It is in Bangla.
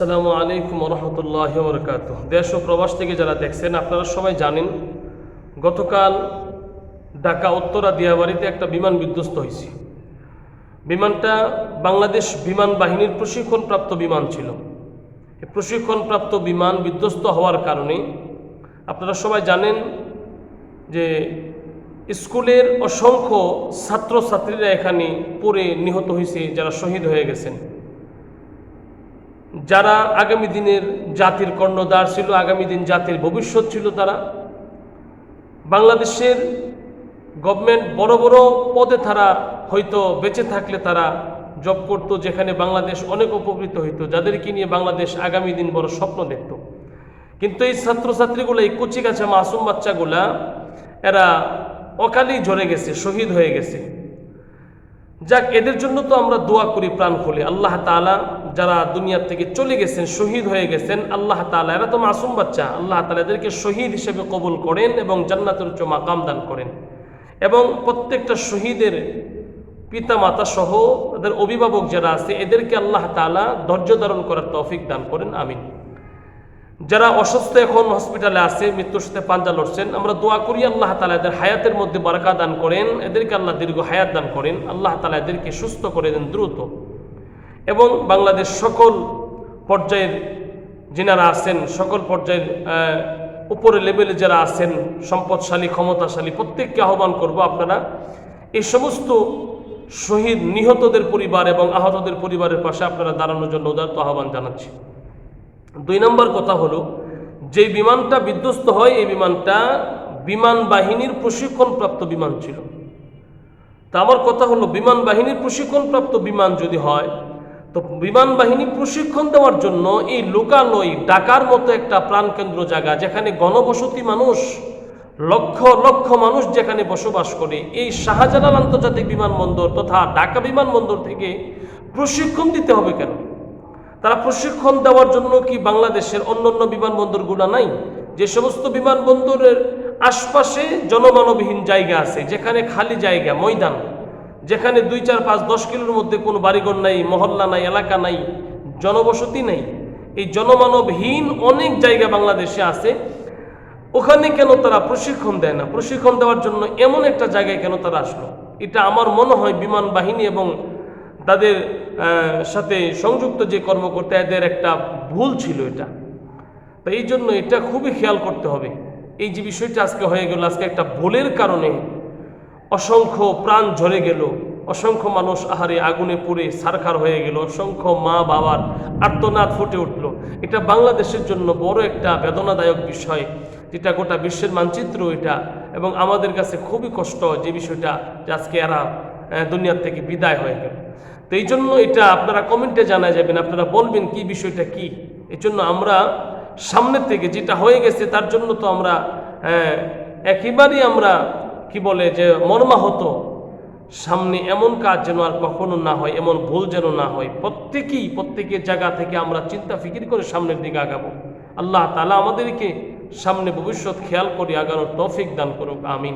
আসসালামু আলাইকুম রহমতুল্লাহ বরকাত দেশ ও প্রবাস থেকে যারা দেখছেন, আপনারা সবাই জানেন, গতকাল ঢাকা উত্তরা দিয়াবাড়িতে একটা বিমান বিধ্বস্ত হয়েছে। বিমানটা বাংলাদেশ বিমান বাহিনীর প্রশিক্ষণপ্রাপ্ত বিমান ছিল। প্রশিক্ষণপ্রাপ্ত বিমান বিধ্বস্ত হওয়ার কারণে আপনারা সবাই জানেন যে স্কুলের অসংখ্য ছাত্রছাত্রীরা এখানে পড়ে নিহত হয়েছে, যারা শহীদ হয়ে গেছেন। যারা আগামী দিনের জাতির কর্ণধার ছিল, আগামী দিন জাতির ভবিষ্যৎ ছিল তারা। বাংলাদেশের গভর্নমেন্ট বড় বড় পদে তারা হয়তো বেঁচে থাকলে তারা জব করতো, যেখানে বাংলাদেশ অনেক উপকৃত হইতো, যাদেরকে নিয়ে বাংলাদেশ আগামী দিন বড় স্বপ্ন দেখত। কিন্তু এই ছাত্রছাত্রীগুলো, এই কচি কাছা মাসুম বাচ্চাগুলা, এরা অকালেই ঝরে গেছে, শহীদ হয়ে গেছে। যাক, এদের জন্য তো আমরা দোয়া করি প্রাণ খুলে। আল্লাহ তালা যারা দুনিয়ার থেকে চলে গেছেন, শহীদ হয়ে গেছেন, আল্লাহ তালা এরা তো মাসুম বাচ্চা। আল্লাহ তালা এদেরকে শহীদ হিসেবে কবুল করেন এবং জান্নাতের উচ্চ মাকাম দান করেন। এবং প্রত্যেকটা শহীদের পিতা মাতা সহ তাদের অভিভাবক যারা আছে, এদেরকে আল্লাহ তালা ধৈর্য ধারণ করার তৌফিক দান করেন। আমিন। যারা অসুস্থ এখন হসপিটালে আছে, মৃত্যুর সাথে পাঞ্জা লড়ছেন, আমরা দোয়া করি আল্লাহ তালা এদের হায়াতের মধ্যে বারাকা দান করেন। এদেরকে আল্লাহ দীর্ঘ হায়াত দান করেন। আল্লাহ তালা এদেরকে সুস্থ করে দেন দ্রুত। এবং বাংলাদেশ সকল পর্যায়ের যিনারা আছেন, সকল পর্যায়ের উপরে লেভেলে যারা আছেন, সম্পদশালী, ক্ষমতাশালী, প্রত্যেককে আহ্বান করব আপনারা, এই সমস্ত শহীদ নিহতদের পরিবার এবং আহতদের পরিবারের পাশে আপনারা দাঁড়ানোর জন্য উদারত আহ্বান জানাচ্ছি। দুই নম্বর কথা হলো যে বিমানটা বিধ্বস্ত হয়, এই বিমানটা বিমান বাহিনীর প্রশিক্ষণপ্রাপ্ত বিমান ছিল। তা আমার কথা হলো, বিমান বাহিনীর প্রশিক্ষণপ্রাপ্ত বিমান যদি হয় তো বিমান বাহিনী প্রশিক্ষণ দেওয়ার জন্য এই লোকালয় ডাকার মতো একটা প্রাণকেন্দ্র জায়গা, যেখানে গণবসতি মানুষ, লক্ষ লক্ষ মানুষ যেখানে বসবাস করে, এই শাহজালাল আন্তর্জাতিক বিমানবন্দর তথা ঢাকা বিমানবন্দর থেকে প্রশিক্ষণ দিতে হবে কেন? তারা প্রশিক্ষণ দেওয়ার জন্য কি বাংলাদেশের অন্যান্য বিমানবন্দরগুলো নাই? যে সমস্ত বিমানবন্দরের আশপাশে জনমানবহীন জায়গা আছে, যেখানে খালি জায়গা, ময়দান। যেখানে দুই, চার, পাঁচ, দশ কিলোর মধ্যে কোনো বাড়িঘর নাই, মহল্লা নাই, এলাকা নাই, জনবসতি নেই। এই জনমানবহীন অনেক জায়গা বাংলাদেশে আছে। ওখানে কেন তারা প্রশিক্ষণ দেয় না? প্রশিক্ষণ দেওয়ার জন্য এমন একটা জায়গায় কেন তারা আসলো? এটা আমার মনে হয় বিমান বাহিনী এবং তাদের সাথে সংযুক্ত যে কর্মকর্তা, এদের একটা ভুল ছিল এটা। তো এই জন্য এটা খুবই খেয়াল করতে হবে। এই যে বিষয়টা আজকে হয়ে গেল, আজকে একটা ভুলের কারণে অসংখ্য প্রাণ ঝরে গেল, অসংখ্য মানুষ আহারে আগুনে পুড়ে সারখার হয়ে গেল, অসংখ্য মা বাবার আর্তনাদ ফুটে উঠল। এটা বাংলাদেশের জন্য বড় একটা বেদনাদায়ক বিষয়, যেটা গোটা বিশ্বের মানচিত্র এটা, এবং আমাদের কাছে খুবই কষ্ট যে বিষয়টা যে আজকে এরা দুনিয়ার থেকে বিদায় হয়ে গেল। তো এই জন্য এটা আপনারা কমেন্টে জানা যাবেন, আপনারা বলবেন কি বিষয়টা কি। এই জন্য আমরা সামনের থেকে যেটা হয়ে গেছে তার জন্য তো আমরা একেবারেই আমরা কি বলে যে মর্মাহত, সামনে এমন কাজ যেন আর কখনো না হয়, এমন ভুল যেন না হয়। প্রত্যেকেই, প্রত্যেকের জায়গা থেকে আমরা চিন্তা, ফিকির করে সামনের দিকে আগাবো। আল্লাহ তালা আমাদেরকে সামনে ভবিষ্যৎ খেয়াল করে আগানোর তৌফিক দান করুক, আমিন।